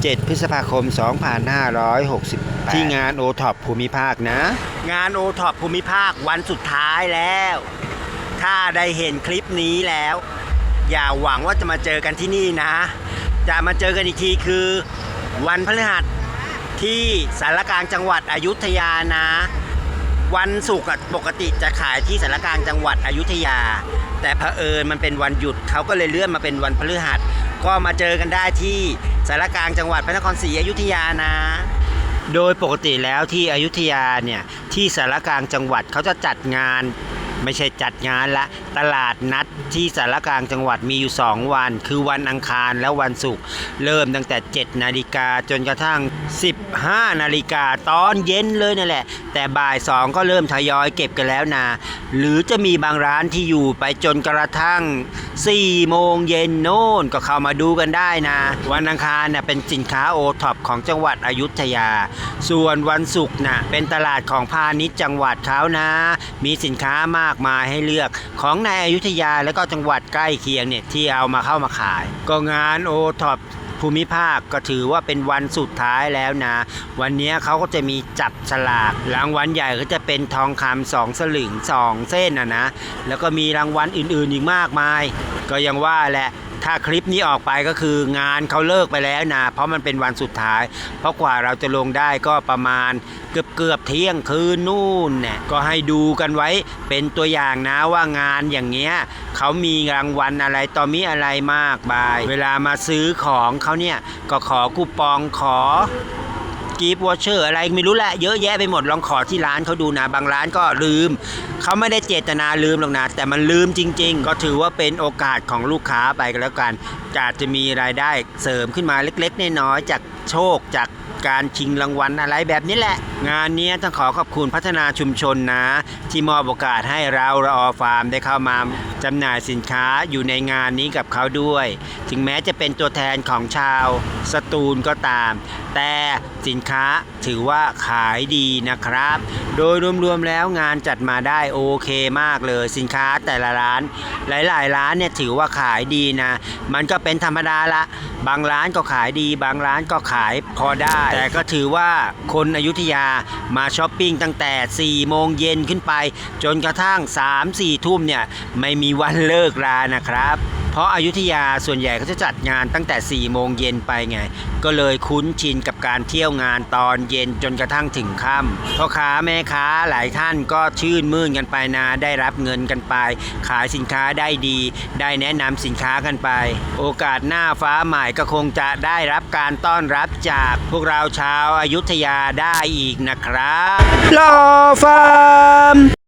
17พฤษภาคม 2560 ที่งานโอท็อปภูมิภาคนะ งานโอท็อปภูมิภาควันสุดท้ายแล้ว ถ้าได้เห็นคลิปนี้แล้ว อย่าหวังว่าจะมาเจอกันที่นี่นะ จะมาเจอกันอีกทีคือ วันพฤหัสที่สารกลางจังหวัดอยุธยานะ วันศุกร์อะปกติจะขายที่สารกลางจังหวัดอยุธยา แต่เผอิญมันเป็นวันหยุดเขาก็เลยเลื่อนมาเป็นวันพฤหัส ก็มาเจอกันได้ที่สารกลางจังหวัดพระนครศรีอยุธยานะ โดยปกติแล้วที่อยุธยาเนี่ยที่สารกลางจังหวัดเขาจะจัดงาน ไม่ใช่จัดงานละ ตลาดนัดที่สารกลางจังหวัดมีอยู่ 2 วัน คือวันอังคารและวันศุกร์เริ่มตั้งแต่ 7 นาฬิกาจนกระทั่ง 15 นาฬิกาตอนเย็นเลยนั่นแหละ แต่บ่าย 2 ก็เริ่มทยอยเก็บกันแล้วนะหรือจะมีบางร้านที่อยู่ไปจนกระทั่ง 4 โมงเย็นโน่นก็เข้ามาดูกันได้นะ วันอังคารน่ะเป็นสินค้าโอท็อปของจังหวัดอยุธยา ส่วนวันศุกร์น่ะเป็นตลาดของพาณิชย์จังหวัดเขานะ มีสินค้ามากมายให้เลือกของในอยุธยาและก็จังหวัดใกล้เคียงเนี่ยที่เอามาเข้ามาขาย ก็งานโอท็อปภูมิภาคก็ถือว่าเป็นวันสุดท้ายแล้วนะ วันนี้เขาก็จะมีจับฉลากรางวัลใหญ่ก็จะเป็นทองคำสองสลึงสองเส้นนะนะ แล้วก็มีรางวัลอื่นๆอีกมากมาย ก็ยังว่าแหละ ถ้าคลิปนี้ออกไปก็คืองานเขาเลิกไปแล้วนะ เพราะมันเป็นวันสุดท้าย เพราะกว่าเราจะลงได้ก็ประมาณเกือบเกือบเที่ยงคืนนู่นเนี่ยก็ให้ดูกันไว้เป็นตัวอย่างนะว่างานอย่างเงี้ยเขามีรางวัลอะไรต่อมีอะไรมากมาย เวลามาซื้อของเขาเนี่ยก็ขอคูปองขอ กีฟวอเชอร์อะไรไม่รู้แหละเยอะแยะไปหมดลองขอที่ร้านเขาดูนะบางร้านก็ลืมเขาไม่ได้เจตนาลืมหรอกนะแต่มันลืมจริง ๆ ก็ถือว่าเป็นโอกาสของลูกค้าไปกันแล้วกันอาจจะมีรายได้เสริมขึ้นมาเล็ก ๆ น้อยๆจากโชคจากการชิงรางวัลอะไรแบบนี้แหละ งานนี้ต้องขอขอบคุณพัฒนาชุมชนนะ ที่มอบโอกาสให้เราระออฟาร์มได้เข้ามาจำหน่ายสินค้าอยู่ในงานนี้กับเขาด้วย ถึงแม้จะเป็นตัวแทนของชาวสตูลก็ตาม แต่สินค้าถือว่าขายดีนะครับ โดยรวมๆแล้วงานจัดมาได้โอเคมากเลยสินค้าแต่ละร้าน หลายๆ ร้านเนี่ยถือว่าขายดีนะ มันก็เป็นธรรมดาละ บางร้านก็ขายดี บางร้านก็ขายพอได้ แต่ก็ถือว่าคนอยุธยามาช้อปปิ้งตั้งแต่ 4 โมงเย็นขึ้นไป จนกระทั่ง 3-4 ทุ่มเนี่ย ไม่มีวันเลิกรานะครับ เพราะอายุทยาส่วนใหญ่เขาจะจัดงานตั้งแต่ 4 โมงเย็นไปไง ก็เลยคุ้นชินกับการเที่ยวงานตอนเย็นจนกระทั่งถึงค่ำพ่อค้าแม่ค้าหลายท่านก็ชื่นมื่นกันไปนะได้รับเงินกันไป ขายสินค้าได้ดี ได้แนะนำสินค้ากันไป โอกาสหน้าฟ้าใหม่ก็คงจะได้รับการต้อนรับจากพวกเราชาวอายุทยาได้อีกนะครับรอฟัง